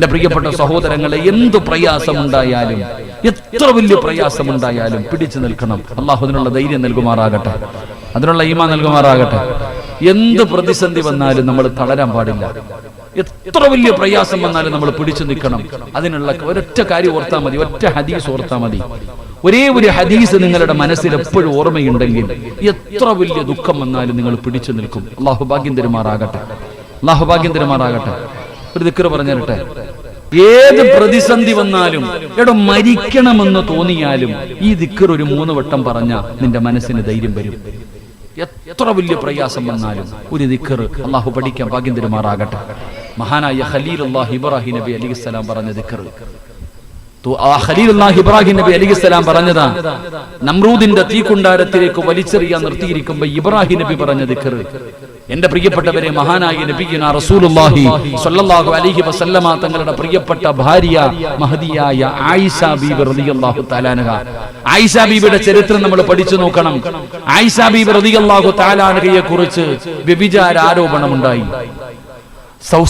എന്റെ പ്രിയപ്പെട്ട സഹോദരങ്ങളെ എന്ത് പ്രയാസമുണ്ടായാലും എത്ര വലിയ പ്രയാസമുണ്ടായാലും പിടിച്ചു നിൽക്കണം. അള്ളാഹു അതിനുള്ള ധൈര്യം നൽകുമാറാകട്ടെ. അതിനുള്ള ഈമ നൽകുമാറാകട്ടെ. എന്ത് പ്രതിസന്ധി വന്നാലും നമ്മൾ തളരാൻ പാടില്ല. എത്ര വലിയ പ്രയാസം വന്നാലും നമ്മൾ പിടിച്ചു നിൽക്കണം. അതിനുള്ള ഒരൊറ്റ കാര്യം ഓർത്താൽ മതി. ഒറ്റ ഹദീസ് ഓർത്താൽ മതി. ഒരേ ഒരു ഹദീസ് നിങ്ങളുടെ മനസ്സിൽ എപ്പോഴും ഓർമ്മയുണ്ടെങ്കിൽ എത്ര വലിയ ദുഃഖം വന്നാലും നിങ്ങൾ പിടിച്ചു നിൽക്കും. അള്ളാഹു ഭാഗ്യം തരുമാറാകട്ടെ. അള്ളാഹു ഭാഗ്യം തരുമാറാകട്ടെ. ഒരു ദിക്കർ പറഞ്ഞു തരട്ടെ ഏത് പ്രതിസന്ധി വന്നാലും എടോ മരിക്കണമെന്ന് തോന്നിയാലും ഈ ദിക്കർ ഒരു മൂന്ന് വട്ടം പറഞ്ഞ നിന്റെ മനസ്സിന് ധൈര്യം വരും. എത്ര വലിയ പ്രയാസം വന്നാലും ഒരു ദിക്കർ അള്ളാഹു പഠിക്കാൻ ഭാഗ്യം തരുമാറാകട്ടെ. മഹാനായ ഖലീൽ അള്ളാഹ് ഇബ്രാഹിം നബി അലി അലിസ്സലാം പറഞ്ഞ ദിക്കർ ആ ഖലീലുല്ലാഹി ഇബ്രാഹിം നബി അലിഹിസ്സലാം പറഞ്ഞതാ നമ്രൂദിന്റെ തീക്കുണ്ടാരത്തിലേക്ക് വലിച്ചെറിയാൻ നിർത്തിയിരിക്കുമ്പോ ഇബ്രാഹിം നബി പറഞ്ഞ ദിക്കർ എന്റെ പ്രിയപ്പെട്ടവരെ മഹാനായി നബിയുന റസൂലുള്ളാഹി സ്വല്ലല്ലാഹു അലൈഹി വസല്ലമ തങ്ങളുടെ പ്രിയപ്പെട്ട ഭാര്യ മഹദിയായ ആയിഷ ബീബി റളിയല്ലാഹു തആലാനഹ. ആയിഷ ബീബിയുടെ ചരിത്രം നമ്മൾ പഠിച്ചു നോക്കണം. ആയിഷ ബീബി റളിയല്ലാഹു തആലാനഹയെ കുറിച്ച് വ്യഭിചാര ആരോപണമുണ്ടായി സഫു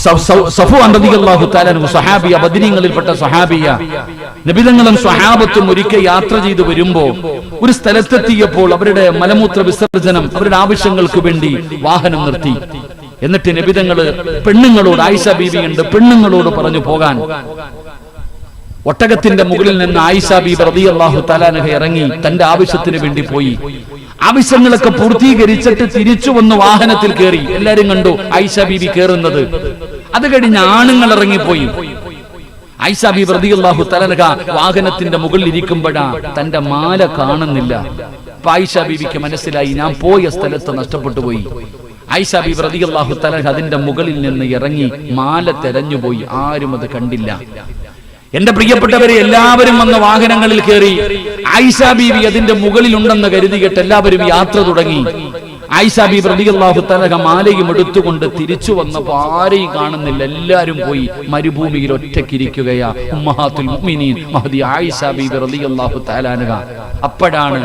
സഹാബിയ ബദരീങ്ങളിൽപ്പെട്ട സഹാബിയ നബിതങ്ങളും സ്വഹാബത്തും ഒരിക്കൽ യാത്ര ചെയ്തു വരുമ്പോ ഒരു സ്ഥലത്തെത്തിയപ്പോൾ അവരുടെ മലമൂത്ര വിസർജനം അവരുടെ ആവശ്യങ്ങൾക്ക് വേണ്ടി വാഹനം നിർത്തി. എന്നിട്ട് നബിതങ്ങൾ പെണ്ണുങ്ങളോട് ആയിഷ ഉണ്ട് പെണ്ണുങ്ങളോട് പറഞ്ഞു പോകാൻ. ഒട്ടകത്തിന്റെ മുകളിൽ നിന്ന് ആയിഷ ബീബി അള്ളാഹു തലാനഹ ഇറങ്ങി തന്റെ ആവശ്യത്തിന് വേണ്ടി പോയി. ആവശ്യങ്ങളൊക്കെ പൂർത്തീകരിച്ചിട്ട് തിരിച്ചു വന്ന് വാഹനത്തിൽ കയറി. എല്ലാരും കണ്ടു ആയിഷ ബീബി കയറുന്നത് അത് കഴിഞ്ഞ് ആണുങ്ങൾ ഇറങ്ങിപ്പോയി. ബീബി റളിയല്ലാഹു തആലാനഹ വാഹനത്തിന്റെ മുകളിൽ ഇരിക്കുമ്പോഴാ തന്റെ മാല കാണുന്നില്ല. ആയിഷ ബീബിക്ക് മനസ്സിലായി ഞാൻ പോയ സ്ഥലത്ത് നഷ്ടപ്പെട്ടു പോയി. ആയിഷ ബീബി റളിയല്ലാഹു തആലാനഹ അതിന്റെ മുകളിൽ നിന്ന് ഇറങ്ങി മാല തെരഞ്ഞുപോയി ആരും അത് കണ്ടില്ല. എന്റെ പ്രിയപ്പെട്ടവരെ എല്ലാവരും വന്ന വാഹനങ്ങളിൽ കയറി ആയിഷ ബീവി അതിന്റെ മുകളിലുണ്ടെന്ന് കരുതിയിട്ട് എല്ലാവരും യാത്ര തുടങ്ങി. റളിയല്ലാഹു തആല മാലയും എടുത്തുകൊണ്ട് തിരിച്ചു വന്നപ്പോ ആരെയും കാണുന്നില്ല. എല്ലാരും പോയി മരുഭൂമിയിൽ ഒറ്റക്കിരിക്കുകയാ. ഉമ്മഹാത്തുൽ മുഅ്മിനീൻ അപ്പോഴാണ്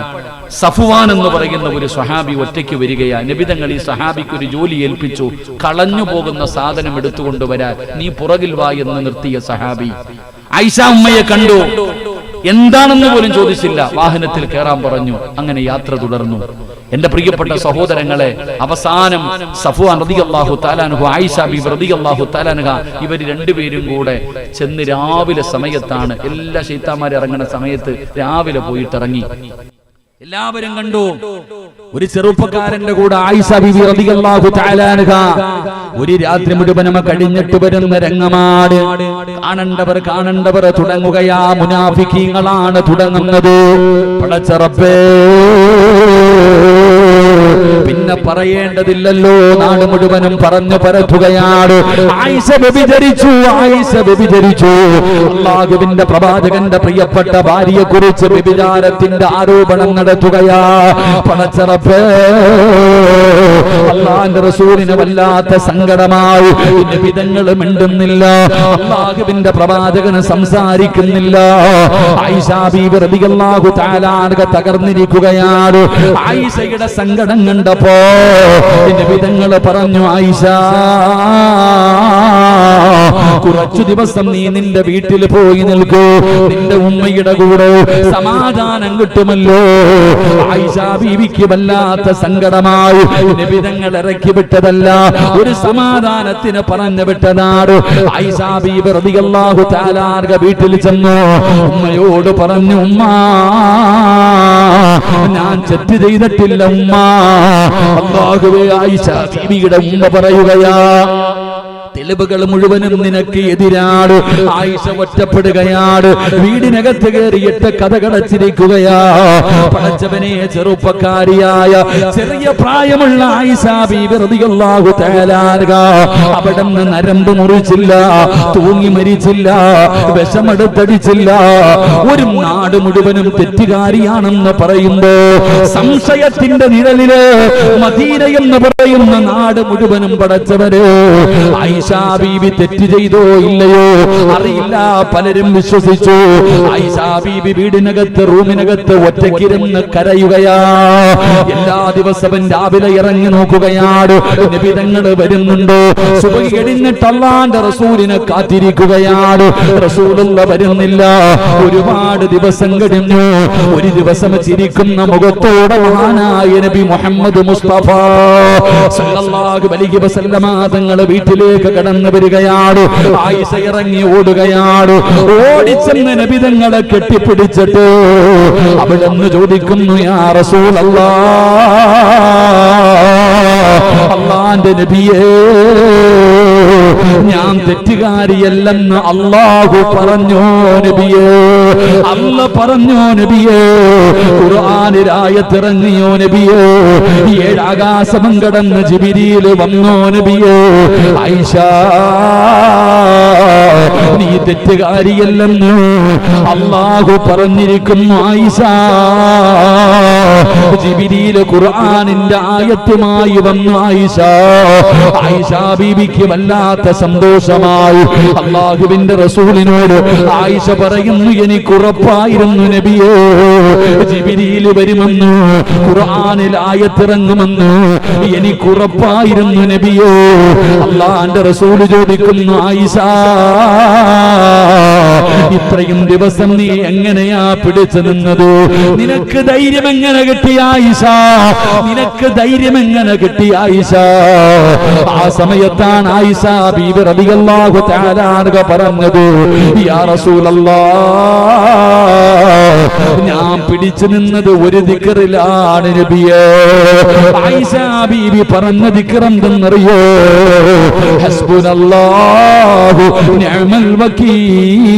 സഫുവാൻ എന്ന് പറയുന്ന ഒരു സഹാബി ഒറ്റയ്ക്ക് വരികയാ. നബിതങ്ങൾ ഈ സഹാബിക്ക് ഒരു ജോലി ഏൽപ്പിച്ചു. കളഞ്ഞു പോകുന്ന സാധനം എടുത്തുകൊണ്ട് വരാൻ നീ പുറകിൽ വാ എന്ന് നിർത്തിയ സഹാബി ഐഷ ഉമ്മയെ കണ്ടു. എന്താണെന്ന് പോലും ചോദിച്ചില്ല. വാഹനത്തിൽ കയറാൻ പറഞ്ഞു. അങ്ങനെ യാത്ര തുടർന്നു. എന്റെ പ്രിയപ്പെട്ട സഹോദരങ്ങളെ അവസാനം സഫുവാൻ റളിയല്ലാഹു താലാനുഹു ആയിഷ ബി റളിയല്ലാഹു താലാനുഹ ഇവർ രണ്ടുപേരും കൂടെ ചെന്ന് രാവിലെ സമയത്താണ് എല്ലാ ശൈത്താന്മാരും ഇറങ്ങുന്ന സമയത്ത് രാവിലെ പോയിട്ട് ഇറങ്ങി എല്ലാവരും കണ്ടു? ഒരു ചെറുപ്പക്കാരന്റെ കൂടെ ആയിഷ ബിബി റളിയല്ലാഹു തആലാൻഹ ഒരു രാത്രി മുഴുവനും കഴിഞ്ഞിട്ട് വരുന്ന രംഗമാണ്. കാണണ്ടവർ കാണണ്ടവർ തുടങ്ങുകയാ മുനാഫിക്കീങ്ങളാണ് തുടങ്ങുന്നത്. പടച്ചറപ്പേ പിന്നെ പിന്നെ പറയേണ്ടതില്ലല്ലോ. നാട് മുഴുവനും പറഞ്ഞു പരത്തുകയാണ്. ആയിഷ വ്യഭിചരിച്ചു ആയിഷ വ്യഭിചരിച്ചു അള്ളാഹുവിന്റെ പ്രവാചകന്റെ പ്രിയപ്പെട്ട ഭാര്യയെ കുറിച്ച് വ്യഭിചാരത്തിന്റെ ആരോപണം നടത്തുകയാ. പടച്ചറപ്പേ അള്ളാന്റെ റസൂലിന് വല്ലാത്ത സങ്കടമായി. വിധങ്ങൾ മിണ്ടുന്നില്ല. അള്ളാഹുവിന്റെ പ്രവാചകന് സംസാരിക്കുന്നില്ല. ഐഷാബി ബീബി താലാനക തകർന്നിരിക്കുകയാണ്. ആയിഷയുടെ സങ്കടം കണ്ടപ്പോ വിധങ്ങൾ പറഞ്ഞു ആയിഷ കുറച്ചു ദിവസം നീ നിന്റെ വീട്ടിൽ പോയി നിൽക്കൂ. നിന്റെ ഉമ്മയുടെ കൂടെ സമാധാനം കിട്ടുമല്ലോ. ആയിഷ ബീവിക്ക് വല്ലാത്ത സങ്കടമായി. നിബിധങ്ങൾ ഇറക്കി വിട്ടതല്ല ഒരു സമാധാനത്തിന് പറഞ്ഞു വിട്ടതാണ്. ആയിഷ തആല അൻഹ വീട്ടിൽ ചെന്നു ഉമ്മയോട് പറഞ്ഞു ഉമ്മ ഞാൻ തെറ്റ് ചെയ്തിട്ടില്ല ഉമ്മ. അള്ളാഹുവേ ആയിഷ ബീവിയുടെ ഉമ്മ പറയുകയാ. തെളിവുകൾ മുഴുവനും നിനക്ക് എതിരാണ്. ആയിഷ ഒറ്റപ്പെടുകയാണ്. വീടിനകത്ത് കയറിയിട്ട് കഥ കടച്ചിരിക്കുകയാ പടച്ചവനെ ചെറുപ്പക്കാരിയായ ചെറിയ പ്രായമുള്ള ആയിഷ തആല അൻഹ. അവിടുന്ന് നരമ്പ് മുറിച്ചില്ല തൂങ്ങി മരിച്ചില്ല വിഷമെടുത്തടിച്ചില്ല. ഒരു നാട് മുഴുവനും തെറ്റുകാരിയാണെന്ന് പറയുമ്പോ സംശയത്തിന്റെ നിഴലിൽ മദീന എന്ന് പറയുന്ന നാട് മുഴുവനും പടച്ചവര് ആയിഷ ആയിഷ ബീബി തെറ്റ് ചെയ്തോ ഇല്ലയോ? അറിയില്ല പലരും വിശ്വസിച്ചു. ആയിഷ ബീബി വീടിനകത്ത് റൂമിനകത്ത് ഒറ്റക്കിരുന്ന് കരയുകയാ. എല്ലാ ദിവസവും രാവിലെ ഇറങ്ങി നോക്കുകയാണ്. നിബിതങ്ങൾ വരുന്നുണ്ടോ. സുബഹി കഴിഞ്ഞിട്ട് അള്ളാന്റെ റസൂലിനെ കാത്തിരിക്കുകയാണ്. റസൂലുള്ള വരുന്നില്ല. ഒരുപാട് ദിവസം കഴിഞ്ഞു. ഒരു ദിവസം ചിരിക്കുന്ന മുഖത്തോടെ മഹാനായ നബി മുഹമ്മദ് മുസ്തഫ. സല്ലല്ലാഹു അലൈഹി വസല്ലമ തങ്ങളെ വീട്ടിലേക്ക് കടന്നു വരികയാണ് ആയിഷ ഇറങ്ങി ഓടുകയാണ് ഓടിച്ചെന്ന് നബിതങ്ങളെ കെട്ടിപ്പിടിച്ചിട്ട്. അവിടെന്ന് ചോദിക്കുന്നു യാ റസൂലല്ലാ അള്ളാന്റെ നബിയേ ഞാൻ തെറ്റുകാരിയല്ലെന്ന് അള്ളാഹു പറഞ്ഞോ നബിയേ. അല്ല പറഞ്ഞോ നബിയേ. ഖുർആനിലായത്തിറങ്ങിയോ നബിയേ. ഏഴാകാശം കടന്ന് ജിബിരിയിൽ വന്നോ നബിയേ. ഐഷ നീ തെറ്റുകാരിയല്ലെന്ന് അള്ളാഹു പറഞ്ഞിരിക്കുന്നു ആയിഷ ജിബിരിയിലെ ഖുർആനിന്റെ ആയത്തുമായി വന്നു ആയിഷ ആയിഷ ബീബിക്ക് വല്ലാത്ത സന്തോഷമായി അള്ളാഹുവിന്റെ റസൂലിനോട് ആയിഷ പറയുന്നു എനിക്ക് ഉറപ്പായിരുന്നു നബിയേ ജിബിരിയിൽ വരുമെന്ന് ഖുർആനിൽ ആയത്തിറങ്ങുമെന്ന് എനിക്ക് ഉറപ്പായിരുന്നു നബിയേ. അള്ളാന്റെ റസൂൽ ചോദിക്കുന്നു ആയിഷ ഇത്രയും ദിവസം നീ എങ്ങനെയാ പിടിച്ചു നിന്നത്? നിനക്ക് ധൈര്യം എങ്ങനെ കിട്ടി ആയിഷ? നിനക്ക് ധൈര്യം എങ്ങനെ കിട്ടി ആയിഷ? ആ സമയത്താണ് ആയിഷ ബീബി അൻഹ പറഞ്ഞത് യാ ഞാൻ പിടിച്ചു നിന്നത് ഒരു ദിക്കറിലാണ് നബിയേ. ആയിഷ ബീബി പറഞ്ഞ ദിക്റെന്തെന്നറിയോ ഹസ്ബുനല്ലാഹു നിഅമൽ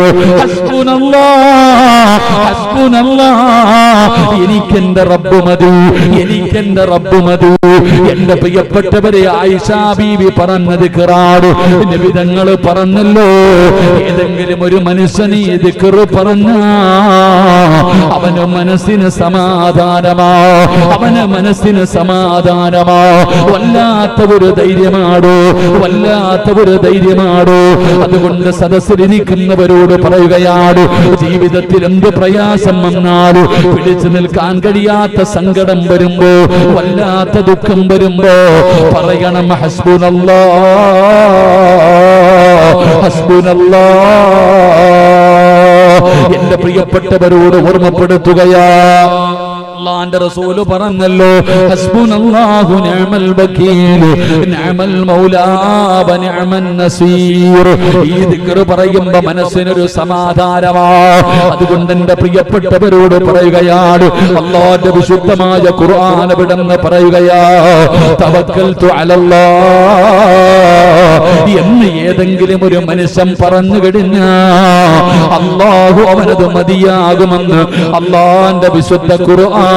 മൻസൂർ എനിക്കെന്റെ റബ്ബ് മതി എനിക്കെന്റെ റബ്ബ് മതി. എന്റെ പ്രിയപ്പെട്ടവരെ ആയിഷാ ബീവി പറഞ്ഞത് കിറാറ് നിബിതങ്ങൾ പറഞ്ഞല്ലോ. ഏതെങ്കിലും ഒരു മനുഷ്യന് ഇത് കിറു പറഞ്ഞ അവന് മനസ്സിന് സമാധാനമാ അവന് മനസ്സിന് സമാധാനമാ. വല്ലാത്ത ഒരു ധൈര്യമാടോ വല്ലാത്ത ഒരു ധൈര്യമാടോ. അതുകൊണ്ട് സദസ്സിലിരിക്കുന്നവരോട് പറയുകയാണ് ജീവിതത്തിൽ എന്ത് പ്രയാസം വന്നാലും പിടിച്ചു നിൽക്കാൻ കഴിയാത്ത സങ്കടം വരുമ്പോ വല്ലാത്ത ദുഃഖം വരുമ്പോ പറയണം ഹസ്ബുനല്ലാ ഹസ്ബുനല്ലാ. എന്റെ പ്രിയപ്പെട്ടവരോട് ഓർമ്മപ്പെടുത്തുകയാ. അള്ളാന്റെ റസൂൽ പറഞ്ഞല്ലോ ഹസ്ബുനല്ലാഹു മൗലാ ഈ ദിക്ർ പറയുമ്പോൾ മനസ്സിനൊരു സമാധാനമാ. അതുകൊണ്ട് എന്റെ പ്രിയപ്പെട്ടവരോട് പറയുകയാണ് അള്ളാന്റെ വിശുദ്ധമായ ഖുർആൻ വിടന്ന് പറയുകയാ തവക്കൽതു അലല്ലാഹ് എന്ന് ഏതെങ്കിലും ഒരു മനുഷ്യൻ പറഞ്ഞു കഴിഞ്ഞ അള്ളാഹു അവനത് മതിയാകുമെന്ന് അള്ളാന്റെ വിശുദ്ധ ഖുർആൻ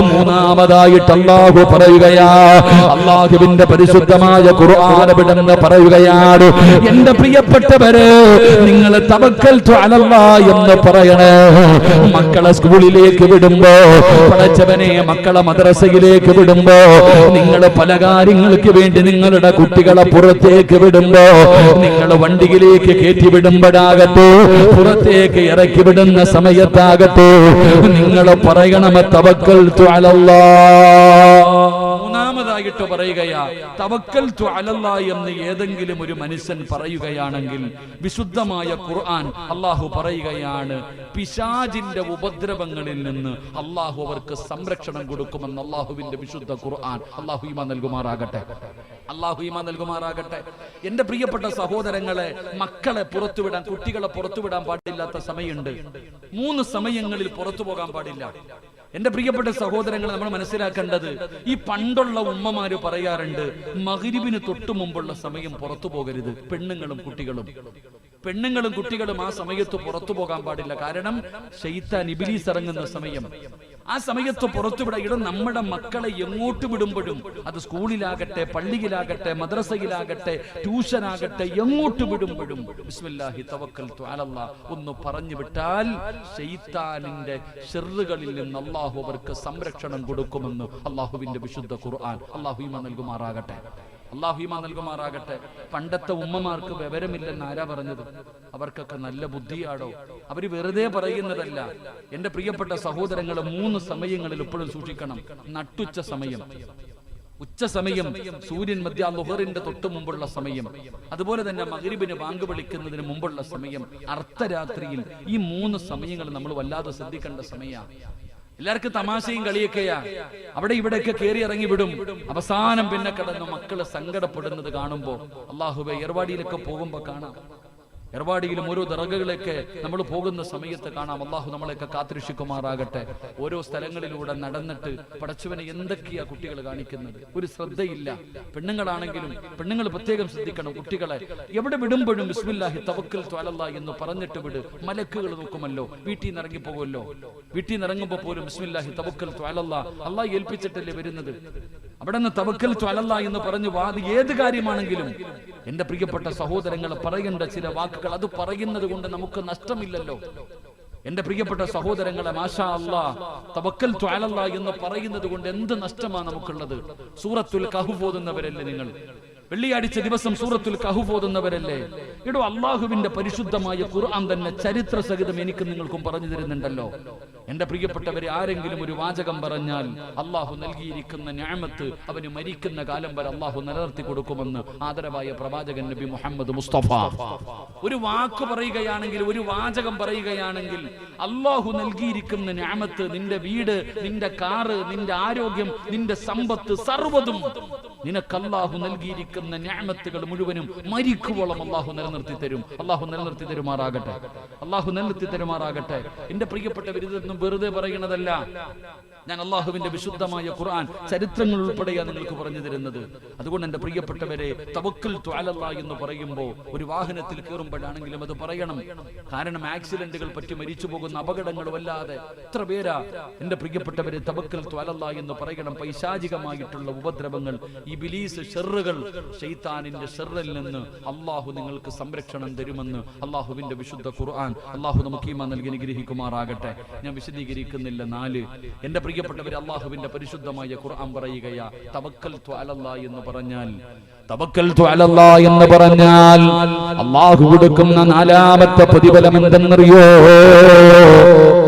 മൂന്നാമതായിട്ട് അള്ളാഹു പറയുകയാ. അള്ളാഹുവിന്റെ പരിശുദ്ധമായ ഖുർആൻ വിടെന്ന് പറയുകയാണ്. എന്റെ പ്രിയപ്പെട്ടവര് നിങ്ങൾ തവക്കൽ അലല്ല എന്ന് പറയണേ. മക്കളെ സ്കൂളിലേക്ക് വിടുമ്പോ പഠിച്ചവനെ മക്കളെ മദ്രസയിലേക്ക് വിടുമ്പോ നിങ്ങൾ പല കാര്യങ്ങൾക്ക് വേണ്ടി നിങ്ങളുടെ കുട്ടികളെ പുറത്തേക്ക് വിടുമ്പോ നിങ്ങൾ വണ്ടിയിലേക്ക് കയറ്റി വിടുമ്പോഴാകട്ടെ പുറത്തേക്ക് ഇറക്കി വിടുന്ന സമയത്താകട്ടെ നിങ്ങൾ പറയണമ തവക്കൽ മൂന്നാമതായിട്ട് പറയുകയാ തവക്കൽ എന്ന് ഏതെങ്കിലും ഒരു മനുഷ്യൻ പറയുകയാണെങ്കിൽ വിശുദ്ധമായ ഖുർആൻ അള്ളാഹു പറയുകയാണ് പിശാജിന്റെ ഉപദ്രവങ്ങളിൽ നിന്ന് അള്ളാഹു അവർക്ക് സംരക്ഷണം കൊടുക്കുമെന്ന് അള്ളാഹുവിന്റെ വിശുദ്ധ ഖുർആൻ. അള്ളാഹു ഈമ നൽകുമാറാകട്ടെ. അള്ളാഹു ഈമ നൽകുമാറാകട്ടെ. എന്റെ പ്രിയപ്പെട്ട സഹോദരങ്ങളെ മക്കളെ പുറത്തുവിടാൻ കുട്ടികളെ പുറത്തുവിടാൻ പാടില്ലാത്ത സമയമുണ്ട്. മൂന്ന് സമയങ്ങളിൽ പുറത്തു പോകാൻ പാടില്ല. എന്റെ പ്രിയപ്പെട്ട സഹോദരങ്ങൾ നമ്മൾ മനസ്സിലാക്കേണ്ടത് ഈ പണ്ടുള്ള ഉമ്മമാര് പറയാറുണ്ട് മകരിവിന് തൊട്ടു മുമ്പുള്ള സമയം പുറത്തു പോകരുത് പെണ്ണുങ്ങളും കുട്ടികളും. പെണ്ണുങ്ങളും കുട്ടികളും ആ സമയത്ത് പുറത്തു പോകാൻ പാടില്ല. കാരണം ശൈത്താൻ ഇബിലീസ് ഇറങ്ങുന്ന സമയം. ആ സമയത്ത് പുറത്തു ഇടം നമ്മുടെ മക്കളെ എങ്ങോട്ട് വിടുമ്പോഴും അത് സ്കൂളിലാകട്ടെ പള്ളിയിലാകട്ടെ മദ്രസയിലാകട്ടെ ട്യൂഷനാകട്ടെ എങ്ങോട്ട് വിടുമ്പോഴും ബിസ്മില്ലാഹി തവക്കൽ ഒന്ന് പറഞ്ഞു വിട്ടാൽ ഷെയ്ത്താനിന്റെ ഷെറുകളിൽ നിന്ന് അവർക്ക് സംരക്ഷണം കൊടുക്കുമെന്ന് അള്ളാഹുവിന്റെ വിശുദ്ധ ഖുർആൻ. അള്ളാഹുമ നൽകുമാറാകട്ടെ. അള്ളാഹുമ നൽകുമാറാകട്ടെ. പണ്ടത്തെ ഉമ്മമാർക്ക് വിവരമില്ലെന്ന് ആരാ പറഞ്ഞത്? അവർക്കൊക്കെ നല്ല ബുദ്ധിയാടോ? അവർ വെറുതെ പറയുന്നതല്ല. എന്റെ പ്രിയപ്പെട്ട സഹോദരങ്ങൾ മൂന്ന് സമയങ്ങളിൽ ഇപ്പോഴും സൂക്ഷിക്കണം. നട്ടുച്ച സമയം. ഉച്ച സമയം സൂര്യൻ മധ്യ ലുഹറിന്റെ തൊട്ട് മുമ്പുള്ള സമയം. അതുപോലെ തന്നെ മകരിബിന് ബാങ്ക് വിളിക്കുന്നതിന് മുമ്പുള്ള സമയം. അർദ്ധരാത്രിയിൽ ഈ മൂന്ന് സമയങ്ങൾ നമ്മൾ വല്ലാതെ ശ്രദ്ധിക്കേണ്ട സമയമാണ് എല്ലാവർക്കും തമാശയും കളിയൊക്കെയാ. അവിടെ ഇവിടെയൊക്കെ കയറി ഇറങ്ങി വിടും. അവസാനം പിന്നെ കിടന്ന് മക്കൾ സങ്കടപ്പെടുന്നത് കാണുമ്പോ അള്ളാഹുബെ ഏർവാടിയിലൊക്കെ പോകുമ്പോ കാണാം. എർവാടിയിലും ഓരോ ദറകളിലൊക്കെ നമ്മൾ പോകുന്ന സമയത്ത് കാണാം അള്ളാഹു നമ്മളെയൊക്കെ കാത്തിരക്ഷിക്കുമാറാകട്ടെ. ഓരോ സ്ഥലങ്ങളിലൂടെ നടന്നിട്ട് പടച്ചവനെ എന്തൊക്കെയാ കുട്ടികൾ കാണിക്കുന്നത്? ഒരു ശ്രദ്ധയില്ല. പെണ്ണുങ്ങളാണെങ്കിലും പെണ്ണുങ്ങൾ പ്രത്യേകം ശ്രദ്ധിക്കണം കുട്ടികളെ. എവിടെ വിടുമ്പോഴും ബിസ്മില്ലാഹി തവക്കൽ ത്വാലല്ല എന്ന് പറഞ്ഞിട്ട് വിട്. മലക്കുകൾ നോക്കുമല്ലോ. വീട്ടിൽ നിന്ന് ഇറങ്ങിപ്പോകുമല്ലോ വീട്ടിൽ നിന്ന് ഇറങ്ങുമ്പോൾ പോലും ബിസ്മില്ലാഹി തവക്കൽ ത്വാലല്ല അള്ളാഹ് ഏൽപ്പിച്ചിട്ടല്ലേ വരുന്നത്? അവിടെ നിന്ന് തവക്കൽ ത്വലല്ല എന്ന് പറഞ്ഞു വാത് ഏത് കാര്യമാണെങ്കിലും എന്റെ പ്രിയപ്പെട്ട സഹോദരങ്ങൾ പറയേണ്ട ചില വാക്കുകൾ അത് പറയുന്നത് കൊണ്ട് നമുക്ക് നഷ്ടമില്ലല്ലോ. എന്റെ പ്രിയപ്പെട്ട സഹോദരങ്ങളെ മാഷാ അല്ലാ തവക്കൽ ത്വാലല്ല എന്ന് പറയുന്നത് കൊണ്ട് എന്ത് നഷ്ടമാണ് നമുക്കുള്ളത്? സൂറത്തുൽ കഹു പോതുന്നവരല്ലേ നിങ്ങൾ? വെള്ളിയാഴ്ച ദിവസം സൂറത്തുൽ കഹു ഓതുന്നവരല്ലേ? ഇടോ അള്ളാഹുവിന്റെ പരിശുദ്ധമായ ഖുർആൻ തന്നെ ചരിത്ര സഹിതം എനിക്ക് നിങ്ങൾക്കും പറഞ്ഞു തരുന്നുണ്ടല്ലോ. എന്റെ പ്രിയപ്പെട്ടവരെ ആരെങ്കിലും ഒരു വാചകം പറഞ്ഞാൽ അള്ളാഹു നൽകിയിരിക്കുന്ന ഞാമത്ത് അവന് മരിക്കുന്ന കാലം വരെ അള്ളാഹു നിലനിർത്തി കൊടുക്കുമെന്ന് ആദരവായ പ്രവാചകൻ നബി മുഹമ്മദ് മുസ്തഫ. ഒരു വാക്ക് പറയുകയാണെങ്കിൽ ഒരു വാചകം പറയുകയാണെങ്കിൽ അള്ളാഹു നൽകിയിരിക്കുന്ന ഞാമത്ത് നിന്റെ വീട് നിന്റെ കാറ് നിന്റെ ആരോഗ്യം നിന്റെ സമ്പത്ത് സർവതും നിനക്ക് അള്ളാഹു നൽകിയിരിക്കുന്ന ഞാമത്തുകൾ മുഴുവനും മരിക്കുവോളം അള്ളാഹു നിലനിർത്തി തരും. അള്ളാഹു നിലനിർത്തി തരുമാറാകട്ടെ. അള്ളാഹു നിലനിർത്തി തരുമാറാകട്ടെ. എന്റെ പ്രിയപ്പെട്ട ഇതൊന്നും വെറുതെ പറയുന്നതല്ല. ഞാൻ അള്ളാഹുവിന്റെ വിശുദ്ധമായ ഖുർആൻ ചരിത്രങ്ങൾ ഉൾപ്പെടെയാണ് നിങ്ങൾക്ക് പറഞ്ഞു തരുന്നത്. അതുകൊണ്ട് എന്റെ പ്രിയപ്പെട്ടവരെ തവക്കൽ ത്വാലല്ല എന്ന് പറയുമ്പോൾ ഒരു വാഹനത്തിൽ കയറുമ്പോഴാണെങ്കിലും അത് പറയണം. കാരണം ആക്സിഡന്റുകൾ പറ്റി മരിച്ചു പോകുന്ന അപകടങ്ങൾ വല്ലാതെ. എത്ര പേരാ? എന്റെ പ്രിയപ്പെട്ടവരെ തവക്കൽ ത്വാലല്ല എന്ന് പറയണം. പൈശാചികമായിട്ടുള്ള ഉപദ്രവങ്ങൾ ഈ ബിലീസ് ഷെറുകൾ ഷെയ്ത്താനിന്റെ ഷെറിൽ നിന്ന് അള്ളാഹു നിങ്ങൾക്ക് സംരക്ഷണം തരുമെന്ന് അള്ളാഹുവിന്റെ വിശുദ്ധ ഖുർആൻ. അള്ളാഹു നമുക്ക് ഈമ നൽകി അനുഗ്രഹിക്കുമാറാകട്ടെ. ഞാൻ വിശദീകരിക്കുന്നില്ല. നാല് എന്റെ പ്രിയപ്പെട്ടവർ അള്ളാഹുവിന്റെ പരിശുദ്ധമായ ഖുർആൻ പറയുകയാ തവക്കൽ എന്ന് പറഞ്ഞാൽ തവക്കൽ എന്ന് പറഞ്ഞാൽ അള്ളാഹു കൊടുക്കുന്ന നാലാമത്തെ പ്രതിഫലം എന്തെന്നറിയോ?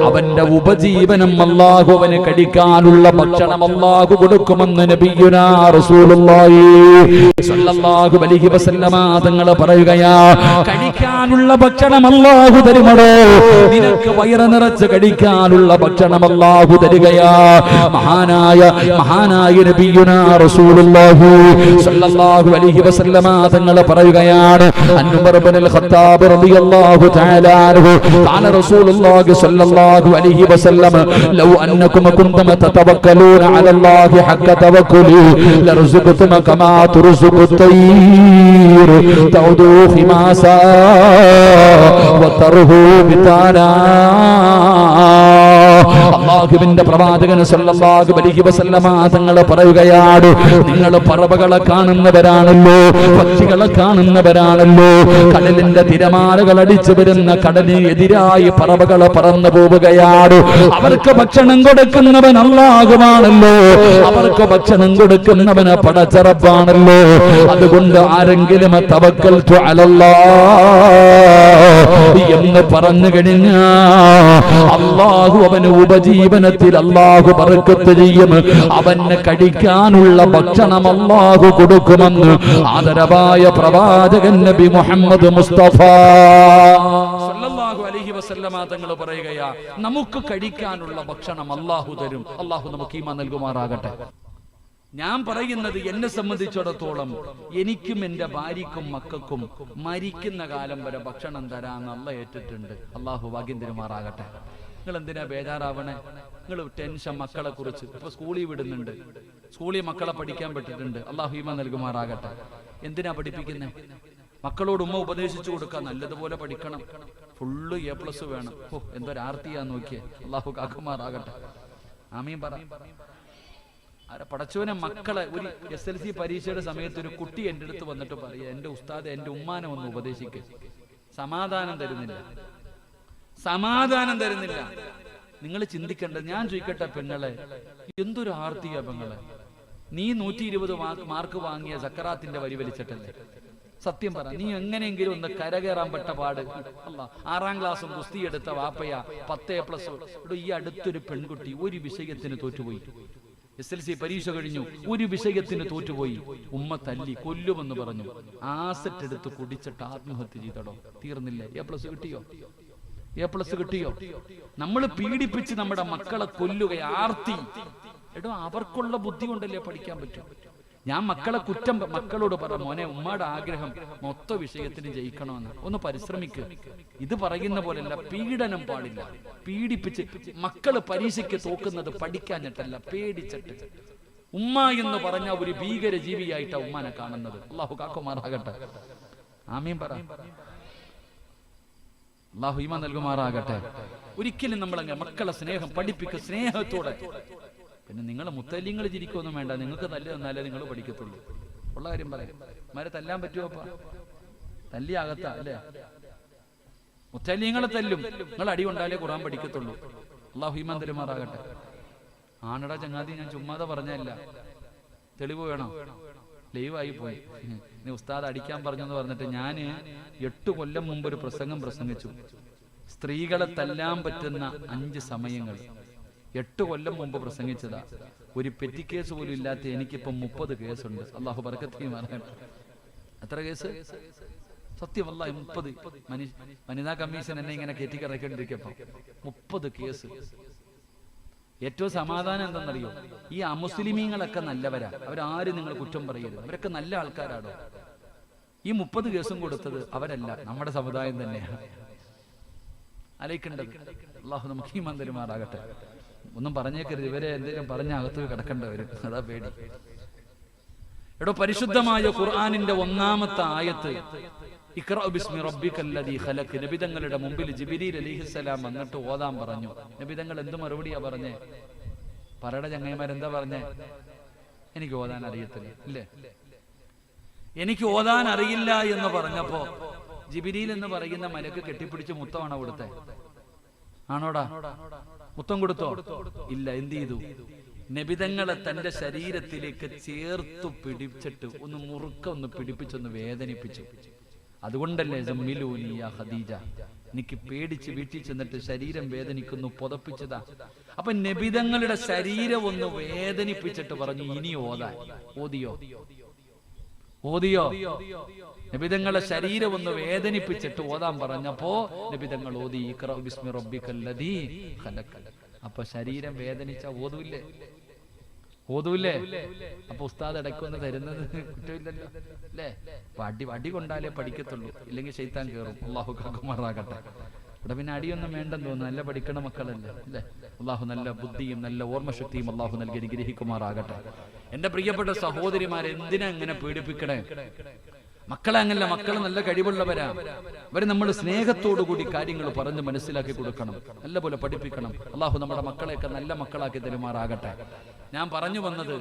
അവന്റെ ഉപജീവനം അള്ളാഹു അവന് കടിക്കാനുള്ള ഭക്ഷണം അള്ളാഹു കൊടുക്കുമെന്ന് നബിയുനാ റസൂലുള്ളാഹി സ്വല്ലല്ലാഹു അലൈഹി വസല്ലമ തങ്ങൾ പറയുകയാ കടിക്കാനുള്ള ഭക്ഷണം അള്ളാഹു തരുമടോ. നിനക്ക് വയറ് നിറച്ച് കഴിക്കാനുള്ള ഭക്ഷണം അള്ളാഹു തരികയാ. മഹാനായ മഹാനായ നബിയുനാ റസൂലുള്ളാഹി സ്വല്ലല്ലാഹു അലൈഹി വസല്ലമ തങ്ങൾ പറയുകയാണ് അൻവർ ഇബ്നുൽ ഖത്താബ് റളിയല്ലാഹു തആല അൻഹു ഖാല റസൂലുള്ളാഹി സല്ലല്ലാഹു അലൈഹി വസല്ലം ലൗ അന്നകും കുന്തും തതവക്കലൂന അലല്ലാഹി ഹക്ക തവക്കുലി ലർസുഖതും കമാ തുർസുഖു തൈർ തൗദു ഹിമാസാ വതർഹു ബിതാനാ. അള്ളാഹുവിന്റെ പ്രവാചകൻ സല്ലല്ലാഹു അലൈഹി വസല്ലമ തങ്ങൾ പറയുകയാണ് നിങ്ങൾ പറവകളെ കാണുന്നവരാണല്ലോ പക്ഷികളെ കാണുന്നവരാണല്ലോ. കടലിന്റെ തിരമാലകൾ അടിച്ചു വരുന്ന കടലിന് എതിരായി പറവകളെ പറന്നു പോവുകയാണ്. അവർക്ക് ഭക്ഷണം കൊടുക്കുന്നവൻ അള്ളാഹുവാണല്ലോ. അവർക്ക് ഭക്ഷണം കൊടുക്കുന്നവന് പടച്ചറപ്പാണല്ലോ അതുകൊണ്ട് ആരെങ്കിലും തവക്കൽ എന്ന് പറഞ്ഞു കഴിഞ്ഞാ അള്ളാഹു അവന് ഉപജീവനത്തിൽ അള്ളാഹു പറക്കത്ത് ചെയ്യും. അവന് കഴിക്കാനുള്ള ഭക്ഷണം അള്ളാഹു കൊടുക്കുമെന്ന് ആദരവായ പ്രവാചകൻ നബി മുഹമ്മദ് മുസ്തഫ. വസല്ലമ തങ്ങൾ പറയുകയാ നമുക്ക് കഴിക്കാനുള്ള ഭക്ഷണം അള്ളാഹു തരും. അള്ളാഹു നമുക്ക് ഈമ നൽകുമാറാകട്ടെ. ഞാൻ പറയുന്നത് എന്നെ സംബന്ധിച്ചിടത്തോളം എനിക്കും എന്റെ ഭാര്യക്കും മക്കൾക്കും മരിക്കുന്ന കാലം വരെ ഭക്ഷണം തരാൻ അല്ല ഏറ്റിട്ടുണ്ട്. അള്ളാഹു ഭാഗ്യം തരുമാറാകട്ടെ നിങ്ങൾ എന്തിനാ ബേജാറാവണേ? നിങ്ങൾ ടെൻഷൻ മക്കളെ കുറിച്ച്. ഇപ്പൊ സ്കൂളിൽ വിടുന്നുണ്ട്. സ്കൂളിൽ മക്കളെ പഠിക്കാൻ പറ്റിയിട്ടുണ്ട് അള്ളാഹു ഈമ നൽകുമാറാകട്ടെ. എന്തിനാ പഠിപ്പിക്കുന്നത് മക്കളോട് ഉമ്മ ഉപദേശിച്ചു കൊടുക്കുക നല്ലതുപോലെ പഠിക്കണം. ഫുള്ള് എ പ്ലസ് വേണം. ഓ എന്തൊരാർത്തിയാ നോക്കിയേ. അള്ളാഹു കാക്കുമാറാകട്ടെ. ആമീൻ പറ. പടച്ചോനെ മക്കളെ ഒരു എസ് എൽ സി പരീക്ഷയുടെ സമയത്ത് ഒരു കുട്ടി എന്റെ അടുത്ത് വന്നിട്ട് പറയുക എന്റെ ഉസ്താദ് എന്റെ ഉമ്മാനെ ഒന്ന് ഉപദേശിക്കുക സമാധാനം തരുന്നില്ല. സമാധാനം തരുന്നില്ല. നിങ്ങൾ ചിന്തിക്കണ്ട ഞാൻ ചോദിക്കട്ടെ പെങ്ങളെ എന്തൊരു ആർത്തിയ പെങ്ങളെ. നീ നൂറ്റി ഇരുപത് മാർക്ക് വാങ്ങിയ സക്കറാത്തിന്റെ വരി വലിച്ചിട്ടല്ലേ? സത്യം പറ നീ എങ്ങനെയെങ്കിലും ഒന്ന് കരകയറാൻ പെട്ട പാട്. അല്ല ആറാം ക്ലാസ്സും കുസ്തി എടുത്ത വാപ്പയ പത്ത് പ്ലസ്. ഈ അടുത്തൊരു പെൺകുട്ടി ഒരു വിഷയത്തിന് തോറ്റുപോയി. എസ് എൽ സി പരീക്ഷ കഴിഞ്ഞു. ഒരു വിഷയത്തിന് തോറ്റുപോയി. ഉമ്മ തല്ലി കൊല്ലുമെന്ന് പറഞ്ഞു. ആസറ്റ് എടുത്ത് കുടിച്ചിട്ട് ആത്മഹത്യ ചെയ്തടോ? തീർന്നില്ല? എ പ്ലസ് കിട്ടിയോ? എ പ്ലസ് കിട്ടിയോ? നമ്മൾ പീഡിപ്പിച്ച് നമ്മുടെ മക്കളെ കൊല്ലുക ആർത്തി. എടോ അവർക്കുള്ള ബുദ്ധി കൊണ്ടല്ലേ പഠിക്കാൻ പറ്റും ഞാൻ മക്കളെ കുറ്റം മക്കളോട് പറ മോനെ ഉമ്മയുടെ ആഗ്രഹം മൊത്ത വിഷയത്തിന് ജയിക്കണമെന്ന്. ഒന്ന് പരിശ്രമിക്കുക ഇത് പറയുന്ന പോലെയല്ല പീഡനം പാടില്ല. പീഡിപ്പിച്ച് മക്കൾ പരീക്ഷയ്ക്ക് തോക്കുന്നത് പഠിക്കാഞ്ഞിട്ടല്ല പേടിച്ചിട്ട്. ഉമ്മ എന്ന് പറഞ്ഞ ഒരു ഭീകര ജീവിയായിട്ടാ ഉമ്മാനെ കാണുന്നത്. അള്ളാഹു കാക്കുമാറാകട്ടെ. ആമീൻ പറ. അള്ളാഹു ഈമ നൽകുമാറാകട്ടെ. ഒരിക്കലും നമ്മളങ്ങ് മക്കളെ സ്നേഹം പഠിപ്പിക്കുക സ്നേഹത്തോടെ. പിന്നെ നിങ്ങൾ മുത്തല്യങ്ങൾ ചിരിക്കൊന്നും വേണ്ട. നിങ്ങൾക്ക് നല്ല തന്നാലേ നിങ്ങൾ പഠിക്കത്തുള്ളൂ. ഉള്ള കാര്യം പറയാം. മാരെ തല്ലാൻ പറ്റുമോ അപ്പ? തല്ലി അകത്താ അല്ലേ? മുത്തല്യങ്ങളെ തല്ലും. നിങ്ങൾ അടി കൊണ്ടാലേ ഖുറാൻ പഠിക്കത്തുള്ളൂ. അള്ളാഹു ഈമാൻ തരുമാറാകട്ടെ ആണടാ ചങ്ങാതി ഞാൻ ചുമ്മാതെ പറഞ്ഞല്ല തെളിവ് വേണം. ലൈവായി പോയി. ഇനി ഉസ്താദ് അടിക്കാൻ പറഞ്ഞെന്ന് പറഞ്ഞിട്ട് ഞാൻ എട്ട് കൊല്ലം മുമ്പ് ഒരു പ്രസംഗം പ്രസംഗിച്ചു. സ്ത്രീകളെ തല്ലാൻ പറ്റുന്ന അഞ്ച് സമയങ്ങൾ. എട്ട് കൊല്ലം മുമ്പ് പ്രസംഗിച്ചതാ. ഒരു പെറ്റി കേസ് പോലും ഇല്ലാത്ത എനിക്കിപ്പം മുപ്പത് കേസുണ്ട്. അള്ളാഹു ബർക്കത്തി എത്ര കേസ്? സത്യമല്ല മുപ്പത്. വനിതാ കമ്മീഷൻ എന്നെ ഇങ്ങനെ കയറ്റിക്കിറക്കേണ്ടിരിക്കപ്പോ മുപ്പത് കേസ്. ഏറ്റവും സമാധാനം എന്തെന്നറിയോ ഈ അമുസ്ലിമീങ്ങളൊക്കെ നല്ലവരാ. അവരാരും നിങ്ങൾ കുറ്റം പറയരുത്. അവരൊക്കെ നല്ല ആൾക്കാരാണോ ഈ മുപ്പത് കേസും കൊടുത്തത് അവരല്ല നമ്മുടെ സമുദായം തന്നെയാണ് അലയിക്കേണ്ടത് അള്ളാഹു നമുക്ക് ഈ മന്ദിരമാറാകട്ടെ ഒന്നും പറഞ്ഞേക്കരുത്. ഇവരെ എന്തെങ്കിലും പറഞ്ഞ അകത്ത് കിടക്കേണ്ട വരും. അതാ പേടി. എടോ പരിശുദ്ധമായ ഖുർആാനിന്റെ ഒന്നാമത്തെ ആയത്ത് ബിസ്മി നബിതങ്ങളുടെ മുമ്പിൽ ജിബിരിൽ അലിഹിസ്സലാം വന്നിട്ട് ഓതാൻ പറഞ്ഞു. നബിതങ്ങൾ എന്ത് മറുപടിയാ പറഞ്ഞേ? പറയുടെ ചങ്ങൈമാരെന്താ പറഞ്ഞേ? എനിക്ക് ഓതാൻ അറിയത്തില്ല ഇല്ലേ? എനിക്ക് ഓതാൻ അറിയില്ല എന്ന് പറഞ്ഞപ്പോ ജിബിരിയിൽ എന്ന് പറയുന്ന മലക്ക് കെട്ടിപ്പിടിച്ച് മുത്തമാണോ കൊടുത്തേ. ആണോടാ? മുത്തം കൊടുത്തോ? ഇല്ല എന്ത് ചെയ്തു? നബിതങ്ങളെ തന്റെ ശരീരത്തിലേക്ക് ചേർത്തു പിടിച്ചിട്ട് ഒന്ന് മുറുക്ക ഒന്ന് പിടിപ്പിച്ചൊന്ന് വേദനിപ്പിച്ചു. അതുകൊണ്ടല്ലേ ഹദീജ ഖദീജ. എനിക്ക് പേടിച്ച് വീട്ടിൽ ചെന്നിട്ട് ശരീരം വേദനിക്കുന്നു പുതപ്പിച്ചതാ. അപ്പൊ നബിതങ്ങളുടെ ശരീരം ഒന്ന് വേദനിപ്പിച്ചിട്ട് പറഞ്ഞു ഇനി ഓതാ ഓതിയോ? ഓതിയോ? നബിതങ്ങളെ ശരീരം ഒന്ന് വേദനിപ്പിച്ചിട്ട് ഓതാൻ പറഞ്ഞപ്പോ നബിതങ്ങൾ ഓതി ബിസ്മി റബ്ബിക്കല്ലതി അപ്പൊ ശരീരം വേദനിച്ച ഓതൂല്ലേ? ഓതൂല്ലേ? അപ്പൊ ഉസ്താദ് ഇടയ്ക്കൊന്ന് തരുന്നത് കുറ്റമില്ലല്ലോ. അല്ലേ? അടി അടി കൊണ്ടാലേ പഠിക്കത്തുള്ളൂ. ഇല്ലെങ്കിൽ ശൈത്താൻ കയറും അള്ളാഹു കാക്കുമാറാകട്ടെ. ഇവിടെ പിന്നെ അടിയൊന്നും വേണ്ടെന്ന് തോന്നുന്നു. നല്ല പഠിക്കണ മക്കളല്ലേ? അല്ലേ? അള്ളാഹു നല്ല ബുദ്ധിയും നല്ല ഓർമ്മശക്തിയും അള്ളാഹു നൽകി അനുഗ്രഹിക്കുമാറാകട്ടെ. എന്റെ പ്രിയപ്പെട്ട സഹോദരിമാരെ എന്തിനാ ഇങ്ങനെ പീഡിപ്പിക്കണേ? മക്കളെ അങ്ങനല്ല മക്കൾ നല്ല കഴിവുള്ളവരാ. അവർ നമ്മൾ കൂടി കാര്യങ്ങൾ പറഞ്ഞ് മനസ്സിലാക്കി കൊടുക്കണം. നല്ലപോലെ പഠിപ്പിക്കണം. അള്ളാഹു നമ്മുടെ മക്കളെയൊക്കെ നല്ല മക്കളാക്കി തരുമാറാകട്ടെ. ഞാൻ പറഞ്ഞു വന്നത്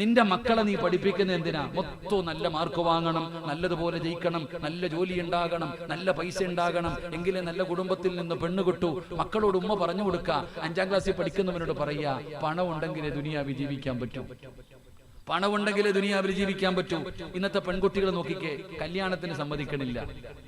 നിന്റെ മക്കളെ നീ പഠിപ്പിക്കുന്ന എന്തിനാ? മൊത്തം നല്ല മാർക്ക് വാങ്ങണം നല്ലതുപോലെ ജയിക്കണം നല്ല ജോലി ഉണ്ടാകണം നല്ല പൈസ ഉണ്ടാകണം എങ്കിലേ നല്ല കുടുംബത്തിൽ നിന്ന് പെണ്ണ് കിട്ടൂ. മക്കളോട് ഉമ്മ പറഞ്ഞു കൊടുക്ക. അഞ്ചാം ക്ലാസ്സിൽ പഠിക്കുന്നവനോട് പറയാ പണം ഉണ്ടെങ്കിലേ ദുനിയാവി ജീവിക്കാൻ പറ്റൂ. പണമുണ്ടെങ്കിലേ ദുനിയാവിൽ ജീവിക്കാൻ പറ്റൂ. ഇന്നത്തെ പെൺകുട്ടികൾ നോക്കിക്കേ കല്യാണത്തിന് സമ്മതിക്കണില്ല.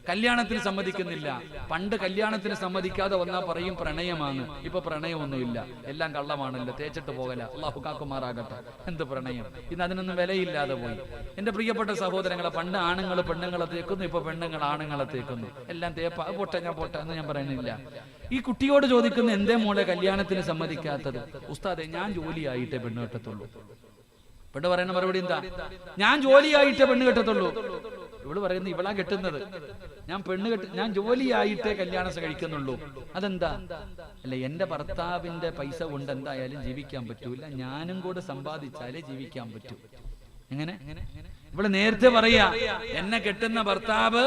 കല്യാണത്തിന് സമ്മതിക്കുന്നില്ല. പണ്ട് കല്യാണത്തിന് സമ്മതിക്കാതെ വന്നാ പറയും പ്രണയമാണ്. ഇപ്പൊ പ്രണയമൊന്നുമില്ല. എല്ലാം കള്ളമാണല്ലോ. തേച്ചിട്ട് പോകല. അള്ളാഹു കാക്കുമാറാകട്ടെ. എന്ത് പ്രണയം? ഇന്ന് അതിനൊന്നും വിലയില്ലാതെ പോയി. എന്റെ പ്രിയപ്പെട്ട സഹോദരങ്ങളെ പണ്ട് ആണുങ്ങൾ പെണ്ണുങ്ങളെ തേക്കുന്നു ഇപ്പൊ പെണ്ണുങ്ങൾ ആണുങ്ങളെ തേക്കുന്നു. എല്ലാം തേപ്പ പൊട്ട ഞാൻ പോട്ടെ എന്ന് ഞാൻ പറയുന്നില്ല. ഈ കുട്ടിയോട് ചോദിക്കുന്ന എന്തേ മോളെ കല്യാണത്തിന് സമ്മതിക്കാത്തത്? ഉസ്താദെ ഞാൻ ജോലിയായിട്ടേ പെണ്ണ് കെട്ടത്തുള്ളൂ പെണ്ണ് പറയുന്ന മറുപടി എന്താ? ഞാൻ ജോലിയായിട്ടേ പെണ്ണ് കെട്ടത്തുള്ളൂ. ഇവൾ പറയുന്നത് ഇവളാ കെട്ടുന്നത്. ഞാൻ പെണ്ണ് കെട്ട് ഞാൻ ജോലിയായിട്ടേ കല്യാണം കഴിക്കുന്നുള്ളൂ അതെന്താ? അല്ല എന്റെ ഭർത്താവിന്റെ പൈസ കൊണ്ട് എന്തായാലും ജീവിക്കാൻ പറ്റൂല. ഞാനും കൂടെ സമ്പാദിച്ചാലേ ജീവിക്കാൻ പറ്റൂ. എങ്ങനെ? ഇവിടെ നേരത്തെ പറയാ എന്നെ കെട്ടുന്ന ഭർത്താവ്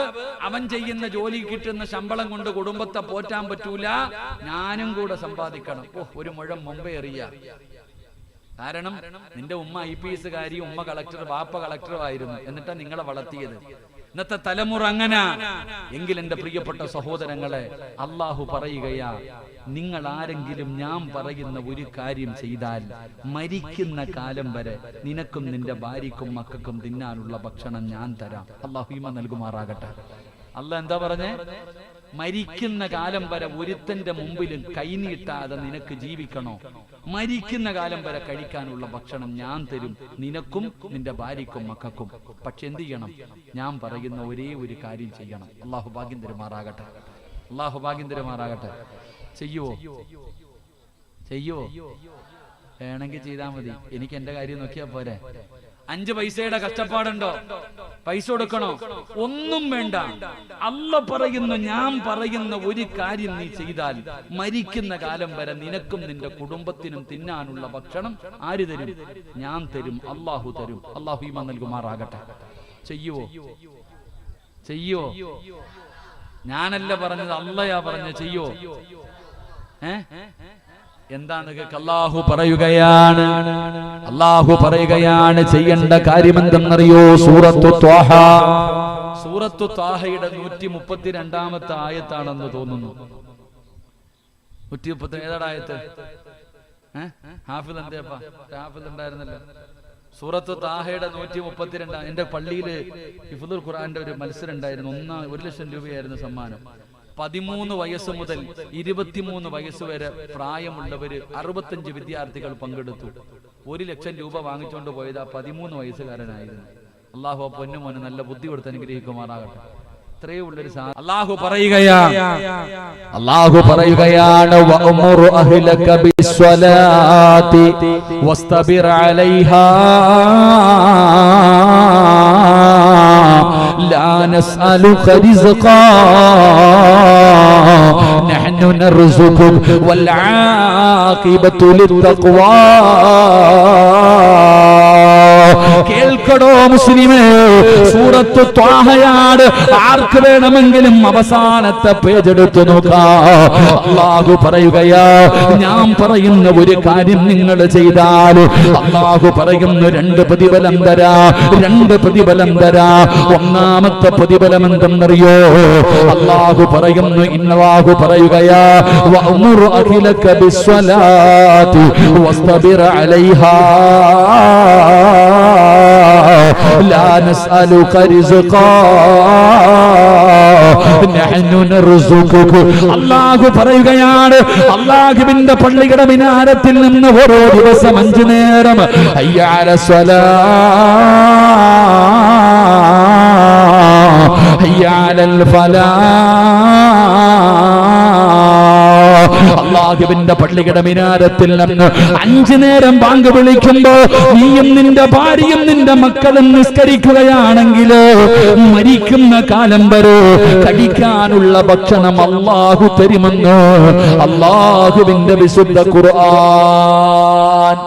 അവൻ ചെയ്യുന്ന ജോലി കിട്ടുന്ന ശമ്പളം കൊണ്ട് കുടുംബത്തെ പോറ്റാൻ പറ്റൂല. ഞാനും കൂടെ സമ്പാദിക്കണം. ഓ ഒരു മുഴം മുമ്പേ അറിയ കാരണം നിന്റെ ഉമ്മ ഐ പി എസ് കാരി ഉമ്മ കളക്ടർ വാപ്പ കളക്ടറും ആയിരുന്നു എന്നിട്ടാ നിങ്ങളെ വളർത്തിയത്. ഇന്നത്തെ തലമുറ അങ്ങനെ. എങ്കിൽ എന്റെ പ്രിയപ്പെട്ട സഹോദരങ്ങളെ അള്ളാഹു പറയുകയാ നിങ്ങൾ ആരെങ്കിലും ഞാൻ പറയുന്ന ഒരു കാര്യം ചെയ്താൽ മരിക്കുന്ന കാലം വരെ നിനക്കും നിന്റെ ഭാര്യക്കും മക്കൾക്കും തിന്നാനുള്ള ഭക്ഷണം ഞാൻ തരാം. അള്ളാഹു ഇമ നൽകുമാറാകട്ടെ. അല്ല എന്താ പറഞ്ഞേ? മരിക്കുന്ന കാലം വരെ ഒരുത്തന്റെ മുമ്പിലും കൈനീട്ടാതെ നിനക്ക് ജീവിക്കണോ? മരിക്കുന്ന കാലം വരെ കഴിക്കാനുള്ള ഭക്ഷണം ഞാൻ തരും. നിനക്കും നിന്റെ ഭാര്യക്കും മക്കൾക്കും. പക്ഷെ എന്ത് ചെയ്യണം? ഞാൻ പറയുന്ന ഒരേ ഒരു കാര്യം ചെയ്യണം. അള്ളാഹു ഭാഗ്യം തരുമാറാകട്ടെ അള്ളാഹു ഭാഗ്യം തരുമാറാകട്ടെ ചെയ്യുവോ ചെയ്യുവോ വേണമെങ്കിൽ ചെയ്താൽ മതി. എനിക്ക് എന്റെ കാര്യം നോക്കിയാ പോരെ. അഞ്ച് പൈസയുടെ കഷ്ടപ്പാടുണ്ടോ? പൈസ കൊടുക്കണോ? ഒന്നും വേണ്ട. അല്ല പറയുന്നു ഞാൻ പറയുന്ന ഒരു കാര്യം നീ ചെയ്താൽ മരിക്കുന്ന കാലം വരെ നിനക്കും നിന്റെ കുടുംബത്തിനും തിന്നാനുള്ള ഭക്ഷണം ആര് തരും? ഞാൻ തരും. അള്ളാഹു തരും. അള്ളാഹു ഈമ നൽകുമാറാകട്ടെ. ചെയ്യുവോ ചെയ്യോ? ഞാനല്ല പറഞ്ഞത് അല്ലയാ പറഞ്ഞ ചെയ്യോ? ഏ? എന്താണ് അള്ളാഹു പറയുകയാണ്. അള്ളാഹു പറയുകയാണ്. ചെയ്യേണ്ട കാര്യമെന്തെന്നറിയോ സൂറത്തു ത്വാഹ. സൂറത്തു ത്വാഹയുടെ നൂറ്റി മുപ്പത്തിരണ്ടാമത്തെ ആയത്താണെന്ന് തോന്നുന്നു. നൂറ്റി മുപ്പത്തി ആയത്ത്? ഹാഫിൽ എന്തേപ്പാ? ഹാഫിൽ ഉണ്ടായിരുന്നല്ലോ. സൂറത്ത് താഹയുടെ നൂറ്റി മുപ്പത്തിരണ്ടാം എന്റെ പള്ളിയിൽ ഇഫുദുൽ ഖുറാന്റെ ഒരു മത്സരം ഉണ്ടായിരുന്നു. ഒന്നാ ഒരു ലക്ഷം രൂപയായിരുന്നു സമ്മാനം. പതിമൂന്ന് വയസ്സ് മുതൽ ഇരുപത്തിമൂന്ന് വയസ്സ് വരെ പ്രായമുള്ളവര് അറുപത്തഞ്ച് വിദ്യാർത്ഥികൾ പങ്കെടുത്തു. ഒരു ലക്ഷം രൂപ വാങ്ങിച്ചുകൊണ്ട് പോയത് ആ പതിമൂന്ന് വയസ്സുകാരനായിരുന്നു. അള്ളാഹു ആ പൊന്നുമോന് നല്ല ബുദ്ധി കൊടുത്ത് അനുഗ്രഹിക്കുമാറാകട്ടെ അള്ളാഹു പറയുകയാ. അള്ളാഹു പറയുകയാണ് വസ്തബിർ അലൈഹാ. نسألك رزقا نحن نرزقك والعاقبة للتقوى കേൾക്കടോ മുസ്ലിമേ? സൂറത്ത് ത്വാഹയാണ്. ആർക്ക് വേണമെങ്കിലും അവസാനത്തെ പേജ് എടുത്തു നോക്കാം. അള്ളാഹു പറയുകയാ ഞാൻ പറയുന്ന ഒരു കാര്യം നിങ്ങൾ ചെയ്താൽ. അള്ളാഹു പറയുന്ന രണ്ട് പ്രതിഫലം തരാ രണ്ട് പ്രതിഫലം തരാ. ഒന്നാമത്തെ പ്രതിഫലം എന്തെന്നറിയോ? അള്ളാഹു പറയുന്നു ഇന്നവാഹു പറയുകയാ അലൈഹാ. لا نسألك رزقا نحن نرزقك അള്ളാഹു പറയുകയാണ് അള്ളാഹുവിന്റെ പള്ളിയുടെ മിനാരത്തിൽ നിന്ന് ഓരോ ദിവസം അഞ്ചു നേരം അയ്യാല സ്വലാ അയ്യാലൽ ഫലാ അള്ളാഹുവിന്റെ പള്ളിയുടെ മിനാരത്തിൽ നിന്ന് അഞ്ചു നേരം ബാങ്ക് വിളിക്കുമ്പോ നീയും നിന്റെ ഭാര്യയും നിന്റെ മക്കളും നിസ്കരിക്കുകയാണെങ്കിൽ മരിക്കുന്ന കാലം വരെ കടിക്കാനുള്ള ഭക്ഷണം അള്ളാഹു തരുമെന്ന് അള്ളാഹുവിന്റെ വിശുദ്ധ ഖുർആൻ